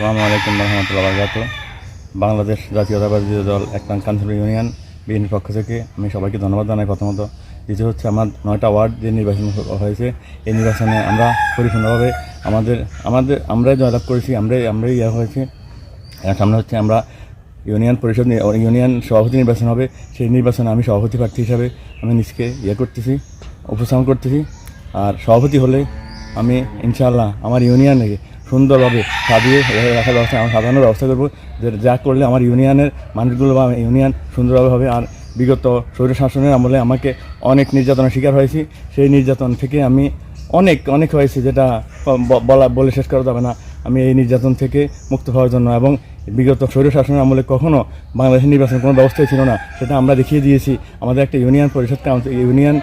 আসসালামু আলাইকুম রহমতুল্লাহ বরকাত বাংলাদেশ জাতীয়তাবাদী দল একটাং কাঞ্চন ইউনিয়ন বিএনপির পক্ষ থেকে আমি সবাইকে ধন্যবাদ জানাই প্রথমত। দ্বিতীয় হচ্ছে আমার নয়টা ওয়ার্ড যে নির্বাচন হয়েছে, এই নির্বাচনে আমরা পরিপূর্ণভাবে আমাদের আমাদের, আমরাই জয়লাভ করেছি, আমরাই আমরাই ইয়ে হয়েছে। সামনে হচ্ছে আমরা ইউনিয়ন পরিষদ ইউনিয়ন সভাপতি নির্বাচন হবে, সেই নির্বাচনে আমি সভাপতি প্রার্থী হিসাবে আমি নিজকে ইয়ে করতেছি, উপস্থাপন করতেছি। আর সভাপতি হলে আমি ইনশাআল্লাহ আমার ইউনিয়নে সুন্দরভাবে সাজিয়ে রাখার ব্যবস্থা, আমার সাজানোর ব্যবস্থা করব। যে যা করলে আমার ইউনিয়নের মানুষগুলো বা ইউনিয়ন সুন্দরভাবে হবে। আর বিগত স্বৈর শাসনের আমলে আমাকে অনেক নির্যাতনের শিকার হয়েছি। সেই নির্যাতন থেকে আমি অনেক অনেক হয়েছি যেটা বলা, বলে শেষ করা যাবে না। আমি এই নির্যাতন থেকে মুক্ত হওয়ার জন্য এবং বিগত স্বৈর শাসনের আমলে কখনও বাংলাদেশের নির্বাচনের কোনো ব্যবস্থাই ছিল না। সেটা আমরা দেখিয়ে দিয়েছি। আমাদের একটা ইউনিয়ন পরিষদ, কাউন্সিল, ইউনিয়ন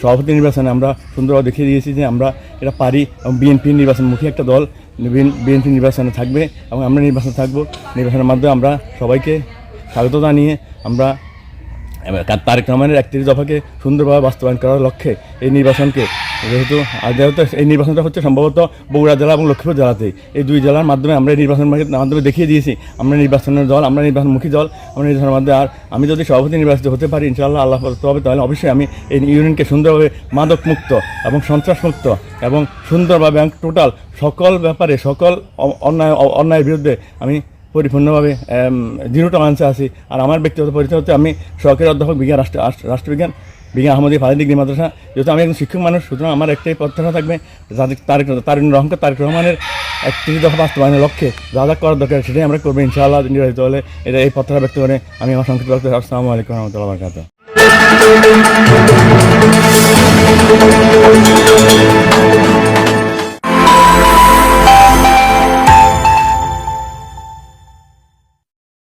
সভাপতি নির্বাচনে আমরা সুন্দরভাবে দেখিয়ে দিয়েছি যে আমরা এটা পারি এবং বিএনপি নির্বাচনমুখী একটা দল বিএনপি নির্বাচনে থাকবে এবং আমরা নির্বাচনে থাকব। নির্বাচনের মাধ্যমে আমরা সবাইকে স্বাগত জানিয়ে আমরা তারেক রহমানের একত্রিশ দফাকে সুন্দরভাবে বাস্তবায়ন করার লক্ষ্যে এই নির্বাচনকে, যেহেতু যেহেতু এই নির্বাচনটা হচ্ছে সম্ভবত বগুড়া জেলা এবং লক্ষ্মীপুর জেলাতেই। এই দুই জেলার মাধ্যমে আমরা এই নির্বাচনের মাধ্যমে দেখিয়ে দিয়েছি। আমরা নির্বাচনের দল, আমরা নির্বাচনমুখী দল, আমরা নির্বাচনের মাধ্যমে আর আমি যদি সভাপতি নির্বাচিত হতে পারি, ইনশাআল্লাহ আল্লাহ হবে, তাহলে অবশ্যই আমি এই ইউনিয়নকে সুন্দরভাবে মাদক মুক্ত এবং সন্ত্রাস মুক্ত এবং সুন্দরভাবে টোটাল সকল ব্যাপারে সকল অন্যায় অন্যায়ের বিরুদ্ধে আমি পরিপূর্ণভাবে জিরো টলারেন্সে আছি আর আমার ব্যক্তিগত পরিচয় আমি সরকারি অধ্যাপক বিজ্ঞান, রাষ্ট্র রাষ্ট্রবিজ্ঞান, বিজ্ঞান আহমদী ফাজিল ডিগ্রি মাদ্রাসা। যেহেতু আমি একজন শিক্ষক মানুষ, সুতরাং আমার একটাই প্রত্যাশা থাকবে, যাদের তারেক তারিন রহমান তারেক রহমানের একত্রিশ দফা বাস্তবায়নের লক্ষ্যে যা যা করার দরকার সেটাই আমরা করব ইনশাআল্লাহ নির্বাচিত হলে এটা এই প্রত্যাশা ব্যক্ত করে আমি আমার সংক্ষিপ্ত বক্তব্য আসসালামু আলাইকুম রহমতুল্লাহ বরকাত